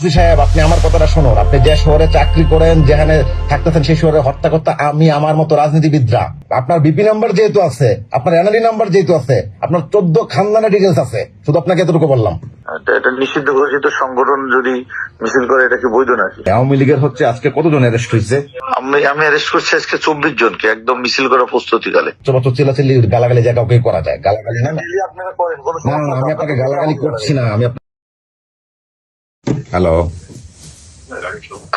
সাহেব আপনি আমার কথাটা শুনুন। আপনি যে শহরে চাকরি করেন যেখানে থাকতেছেন সেই শহরে হত্যা করতে আমি আমার মতো রাজনীতিবিদরা। আপনার বিপি নাম্বার যেহেতু আছে আপনার নাম্বার যেহেতু আছে আপনার চোদ্দ খানদানের ডিটেলস আছে। শুধু আপনাকে এতটুকু বললাম। এটা এটা নিষিদ্ধ ঘোষিত সংগঠন যদি মিছিল করে এটা কি বৈধ নাকি? আওয়ামী লীগের হচ্ছে আজকে কতজন অ্যারেস্ট হয়েছে? আমি আমি অ্যারেস্ট করছি আজকে চব্বিশ জনকে একদম মিছিল করার প্রস্তুতিকালে। চবাচর চিল্লাচিল্লি গালাগালি কাউকে করা যায়। গালাগালি না? না আপনারা করেন না, না, আমি আপনাকে গালাগালি করছি না আমি হ্যালো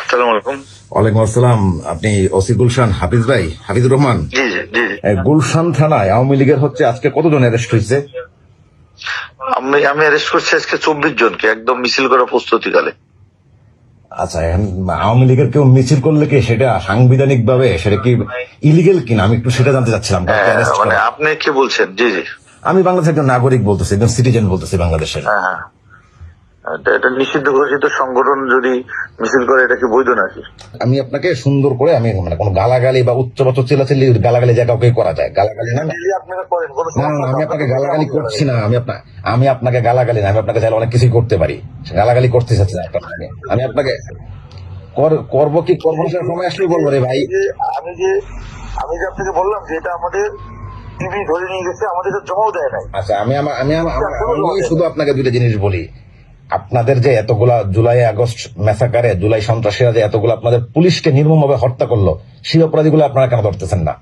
আসসালামু ওয়ালাইকুম আসসালাম। আপনি ওসি গুলশান হাফিজ ভাই হাফিজুর রহমান? গুলশান থানায় আওয়ামী লীগের হচ্ছে আজকে কতজন অ্যারেস্ট হয়েছে? আমি আমি অ্যারেস্ট করছি আজকে চব্বিশ জনকে একদম মিছিল করার প্রস্তুতিকালে। আচ্ছা এখন আওয়ামী লীগের কেউ মিছিল করলে কি সেটা সাংবিধানিক ভাবে সেটা কি ইলিগেল কিনা? আমি একটু সেটা জানতে চাচ্ছিলাম হ্যাঁ, মানে আপনি কি বলছেন? জি জি। আমি বাংলাদেশের একজন নাগরিক বলতেছি একজন সিটিজেন বলতেছি বাংলাদেশের। হ্যাঁ হ্যাঁ। এটা নিষিদ্ধ ঘোষিত সংগঠন যদি মিছিল করে এটা কি বৈধ নাকি? আমি আপনাকে সুন্দর করে আমি মানে কোনো গালাগালি বা গালাগালি কাউকে করা যায়। গালাগালি না না। আমি আপনাকে গালাগালি করছি না আমি আপনার আমি আপনাকে গালাগালি না আমি আপনাকে চাইলে অনেক কিছুই করতে পারি। গালাগালি করতে চাচ্ছি না আপনাকে আমি। আপনাকে কর- করব কি করব সময় আসলে বলব রে ভাই। আমি যে আমি যে আপনাকে বললাম যে এটা আমাদের টিভি ধরে নিয়ে গেছে আমাদের জমাও দেয় নাই। আচ্ছা আমি আমি আমি শুধু আপনাকে দুইটা জিনিস বলি। আপনাদের যে এতগুলা জুলাই আগস্ট মেসাকারে জুলাই সন্ত্রাসীরা যে এতগুলো আপনাদের পুলিশকে নির্মমভাবে হত্যা করল সেই অপরাধীগুলো আপনারা কেন ধরতেছেন না?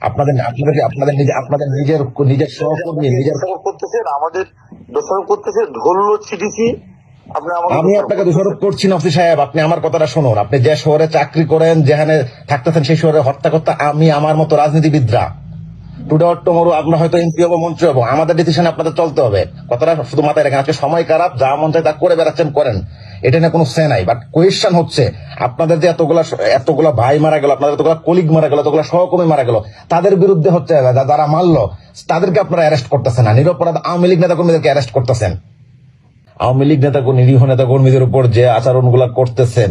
আপনাদের আপনাদের আপনাদের নিজে আপনাদের নিজের নিজের সহকর্মী নিজের করতেছেন আমাদের দোষারোপ করতেছে ধরলো আমাকে আমি আপনাকে দোষারোপ করছি না অফিস সাহেব আপনি আমার কথাটা শুনুন। আপনি যে শহরে চাকরি করেন যেখানে থাকতেছেন সেই শহরে হত্যা করতে আমি আমার মতো রাজনীতিবিদরা। টুডে অর টুমোরো আপনার হয়তো এমপি হব, মন্ত্রী হব। আমাদের ডিসিশন আপনাদের চলতে হবে। কথাটা শুধু মাথায় রাখেন। আজকে সময় খারাপ, যা মন চায় তা করে বেড়াচ্ছেন, করেন। এটা নিয়ে কোনো সে নাই। বাট কোয়েশ্চেন হচ্ছে, আপনাদের যে এতগুলা এতগুলা ভাই মারা গেল, আপনাদের এতগুলা কলিগ মারা গেল, এতগুলা সহকর্মী মারা গেল, তাদের বিরুদ্ধে হচ্ছে যারা মারলো, তাদেরকে আপনারা অ্যারেস্ট করতেছেন না। নিরপরাধ আওয়ামী লীগ নেতা কর্মীদেরকে অ্যারেস্ট করতেছেন। আওয়ামী লীগ নেতা নিরীহ নেতা কর্মীদের উপর যে আচরণগুলা করতেছেন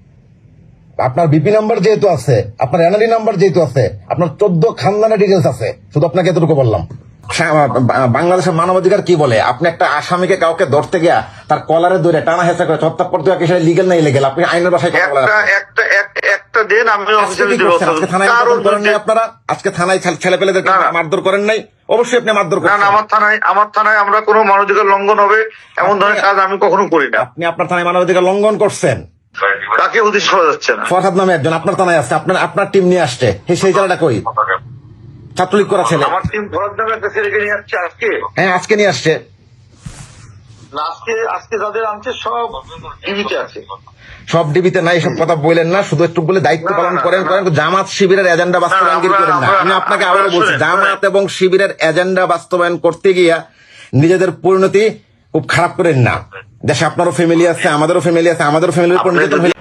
আপনার বিপি নাম্বার যেহেতু আছে আপনার এনআরই নাম্বার যেহেতু আছে আপনার চোদ্দ খানদানের ডিটেলস আছে শুধু আপনাকে এতটুকু বললাম। বা- বাংলাদেশের মানবাধিকার কি বলে? আপনি একটা আসামিকে কাউকে ধরতে গিয়া তার কলারে ধরে টানা হেঁচা করে চত্তাপ্পর দেওয়া কি সেটা লিগেল না ইলিগেল আপনি আইনের বাসায় কথা বলেন। একটা একটা দিন আমি থানায় মারধর করেন নাই আপনারা? আজকে থানায় ছেলে পেলেদের। মারধর করেন নাই? অবশ্যই আপনি মারধর করেন আমার থানায় আমার থানায় আমরা কোনো মানবাধিকার লঙ্ঘন হবে এমন ধরনের কাজ আমি কখনো করি না। আপনি আপনার থানায় মানবাধিকার লঙ্ঘন করছেন। কাকে উদ্দেশ্য করা যাচ্ছে না? ফরহাদ নামে একজন আপনার থানায় আপনার আপনার টিম নিয়ে আসছে। সেই কই? ছাত্রলীগ করা ছেলে। আমার টিম ভরত নামে একটা ছেলেকে নিয়ে আসছে আজকে। হ্যাঁ আজকে নিয়ে আসছে। আজকে আজকে যাদের আনছে সব টিভিতে আছে। সব ডিবিতে নাই সব কথা বলেন না শুধু একটু বলে দায়িত্ব পালন করেন করেন জামাত শিবিরের এজেন্ডা বাস্তবায়ন করেন না আমি আপনাকে আবারও বলছি জামাত এবং শিবিরের এজেন্ডা বাস্তবায়ন করতে গিয়া নিজেদের পরিণতি খুব খারাপ করেন না। দেশে আপনারও ফ্যামিলি আছে আমাদেরও ফ্যামিলি আছে আমাদেরও ফ্যামিলির